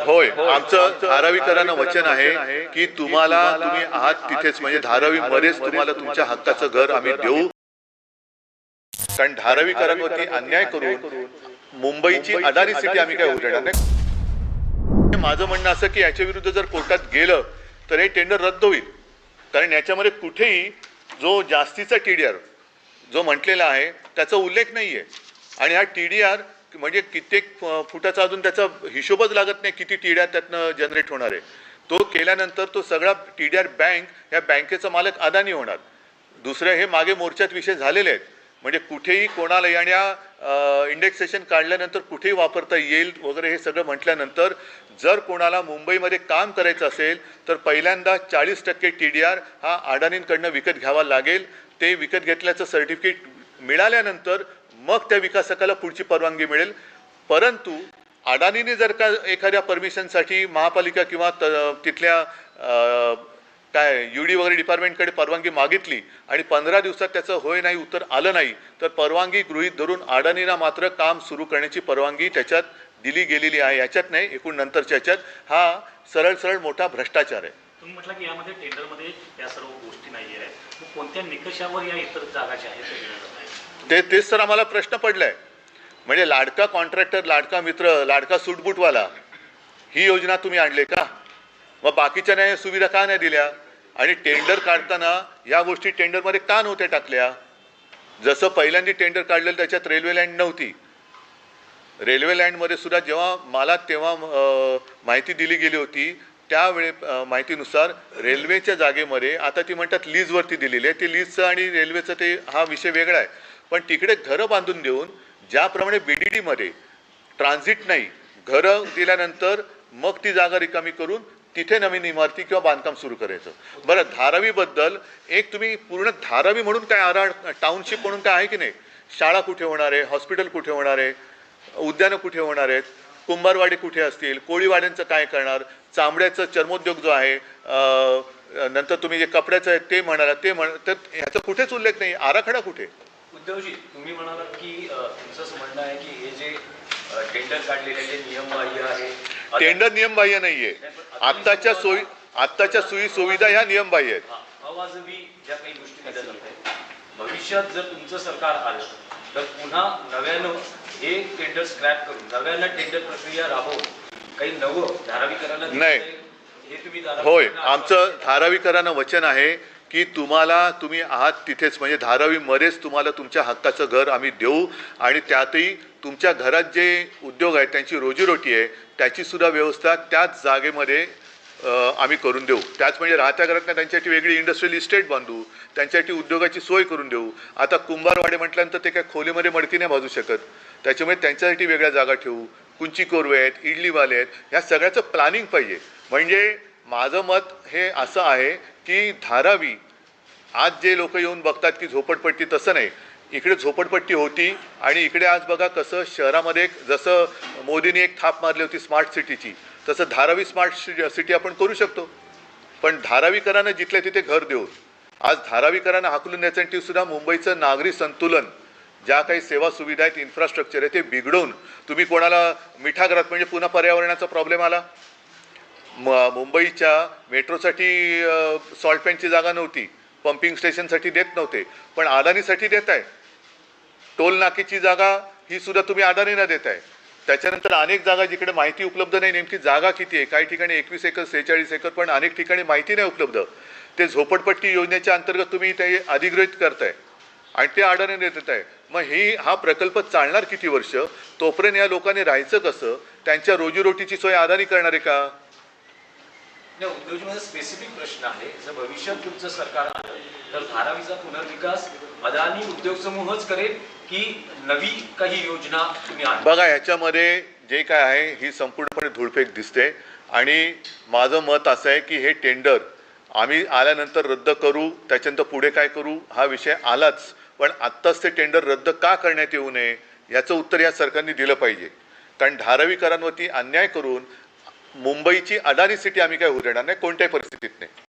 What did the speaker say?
होय आमचं धारावीकरांना वचन आहे की तुम्हाला तुम्ही आहात तिथेच. म्हणजे धारावी मध्येच तुम्हाला तुमच्या हक्काचं घर आम्ही देऊ. कारण धारावीकरांवरती अन्याय करून मुंबईची अदानी सिटी आम्ही काय उघडणार नाही? माझं म्हणणं असं की याच्या विरुद्ध जर कोर्टात गेलं तर हे टेंडर रद्द होईल. कारण याच्यामध्ये कुठेही जो जास्तीचा टी डी आर जो म्हटलेला आहे त्याचा उल्लेख नाही आहे आणि हा टी डी आर म्हणजे कित्येक फुटाचा अजून त्याचा हिशोबच लागत नाही किती टी डी आर त्यातनं जनरेट होणार आहे. तो केल्यानंतर तो सगळा टी डी आर बँक ह्या बँकेचा मालक अदानी होणार. दुसरं हे मागे मोर्चात विषय झालेले आहेत. म्हणजे कुठेही कोणाला आणि या इंडेक्सेशन काढल्यानंतर कुठेही वापरता येईल वगैरे हे सगळं म्हटल्यानंतर जर कोणाला मुंबईमध्ये काम करायचं असेल तर पहिल्यांदा चाळीस टक्के टी डी आर हा अडाणींकडनं विकत घ्यावा लागेल. ते विकत घेतल्याचं सर्टिफिकेट मिळाल्यानंतर मग त्या विकासकाला पुढची परवानगी मिळेल. परंतु अडाणीने जर का एखाद्या परमिशनसाठी महापालिका किंवा त- तिथल्या काय यू डी वगैरे डिपार्टमेंटकडे परवानगी मागितली आणि पंधरा दिवसात त्याचं होय नाही उत्तर आलं नाही तर परवानगी गृहीत धरून अडाणीला मात्र काम सुरू करण्याची परवानगी त्याच्यात दिली गेलेली आहे. याच्यात नाही एकूण नंतरच्या याच्यात हा सरळ सरळ मोठा भ्रष्टाचार आहे. तुम्ही म्हटलं की यामध्ये टेंडरमध्ये या सर्व गोष्टी नाही आहेत कोणत्या निकषावर या इतर जागा ज्या आहेत? ते तेच तर आम्हाला प्रश्न पडलाय. म्हणजे लाडका कॉन्ट्रॅक्टर लाडका मित्र लाडका सुटबुटवाला ही योजना तुम्ही आणले का? मग बाकीच्या नाही सुविधा का नाही दिल्या? आणि टेंडर काढताना या गोष्टी टेंडरमध्ये का नव्हत्या टाकल्या? जसं पहिल्यांदा टेंडर काढलेलं त्याच्यात रेल्वे लाईन नव्हती. रेल्वे लाईनमध्ये सुद्धा जेव्हा मला तेव्हा माहिती दिली गेली होती त्यावेळे माहितीनुसार रेल्वेच्या जागेमध्ये आता ती म्हणतात लीजवरती दिलेली आहे. ते लीजचं आणि रेल्वेचं ते हा विषय वेगळा आहे. पण तिकडे घरं बांधून देऊन ज्याप्रमाणे बी डी डीमध्ये ट्रान्झिट नाही घरं दिल्यानंतर मग ती जागा रिकामी करून तिथे नवीन इमारती किंवा बांधकाम सुरू करायचं. बरं धारावीबद्दल एक तुम्ही पूर्ण धारावी म्हणून काय आराड टाउनशिप म्हणून काय आहे की नाही? शाळा कुठे होणार आहे? हॉस्पिटल कुठे होणार आहे? उद्यानं कुठे होणार आहेत? कुंभारवाडी कुठे असतील कोळीवाड्यांचं काय करणार चामड्याचं चर्मोद्योग जो आहे नंतर तुम्ही जे कपड्याचं आहे ते म्हणाला ते म्हण तर ह्याचा कुठेच उल्लेख नाही. आराखडा कुठे? उद्धवजी तुम्ही म्हणालात की तुमचं म्हणणं आहे की हे जे टेंडर काढलेले आहे ते नियमबाह्य आहे टेंडर नियमबाह्य नाहीये. आत्ताच्या सोयी आत्ताच्या सोयी सुविधा ह्या नियमबाह्य आहेत. हा, अवाजवी ज्या काही गोष्टी भविष्यात जर तुमचं सरकार आलं तर पुन्हा नव्यानं हे टेंडर स्क्रॅप करून नव्यानं टेंडर प्रक्रिया राबवून काही नवं धारावीकरांना नाही. हे तुम्ही होय आमचं धारावीकरांना वचन आहे की तुम्हाला तुम्ही आहात तिथेच म्हणजे धारावीमध्येच तुम्हाला तुमच्या हक्काचं घर आम्ही देऊ आणि त्यातही तुमच्या घरात जे उद्योग आहेत त्यांची रोजीरोटी आहे त्याची सुद्धा व्यवस्था त्याच जागेमध्ये आम्ही करून देऊ. त्याच म्हणजे राहत्या घरात त्यांच्यासाठी वेगळी इंडस्ट्रियल इस्टेट बांधू त्यांच्यासाठी उद्योगाची सोय करून देऊ. आता कुंभारवाडे म्हटल्यानंतर ते काय खोलीमध्ये मडकी नाही भाजू शकत. त्याच्यामुळे त्यांच्यासाठी वेगळ्या जागा ठेवू कुंची कोरवे आहेत इडलीवाले आहेत ह्या सगळ्याचं प्लॅनिंग पाहिजे. म्हणजे माझं मत हे असं आहे की धारावी आज जे लोक येऊन बघतात की झोपडपट्टी तसं नाही इकडे झोपडपट्टी होती आणि इकडे आज बघा कसं शहरामध्ये एक जसं मोदींनी एक थाप मारली होती स्मार्ट सिटीची तसं धारावी स्मार्ट सिटी आपण करू शकतो. पण धारावीकरांना जिथल्या तिथे घर देऊन आज धारावीकरांना हाकलून द्यायसाठी सुद्धा मुंबईचं नागरी संतुलन ज्या काही सेवा सुविधा आहेत इन्फ्रास्ट्रक्चर आहे ते बिघडून तुम्ही कोणाला मिठागरात म्हणजे पुन्हा पर्यावरणाचा प्रॉब्लेम आला? म मुंबईच्या मेट्रोसाठी सॉल्ट पॅनची जागा नव्हती. पंपिंग स्टेशनसाठी देत नव्हते. पण अदानीसाठी देत आहे. टोल नाकेची जागा ही सुद्धा तुम्ही अदानीला देत आहे. त्याच्यानंतर अनेक जागा जिकडे माहिती उपलब्ध नाही नेमकी जागा किती आहे? काही ठिकाणी एकवीस एकर सेहेचाळीस एकर पण अनेक ठिकाणी माहिती नाही उपलब्ध. ते झोपडपट्टी योजनेच्या अंतर्गत तुम्ही ते अधिग्रहित करताय. आणि ते अडाणीने देत आहे. मग ही हा प्रकल्प चालणार किती वर्ष? तोपर्यंत या लोकांनी राहायचं कसं? त्यांच्या रोजीरोटीची सोय अदानी करणार आहे का उद्योजक स्पेसिफिक प्रश्न आहे. जर भविष्यात तुमचं सरकार आलं तर धारावीचा पुनर्विकास अदानी उद्योग समूहच करेल की नवी काही योजना तुम्ही बघा ह्याच्यामध्ये जे काय आहे ही संपूर्णपणे धुळफेक दिसते. आणि माझं मत असं आहे की हे टेंडर आम्ही आल्यानंतर रद्द करू त्याच्यानंतर पुढे काय करू हा विषय आलाच. पण आत्ताच ते टेंडर रद्द का करण्यात येऊ नये याचं उत्तर या सरकारने दिलं पाहिजे. कारण धारावीकरांवरती अन्याय करून मुंबईची अदानी सिटी आम्ही काय उघडणार नाही कोणत्याही परिस्थितीत नाही.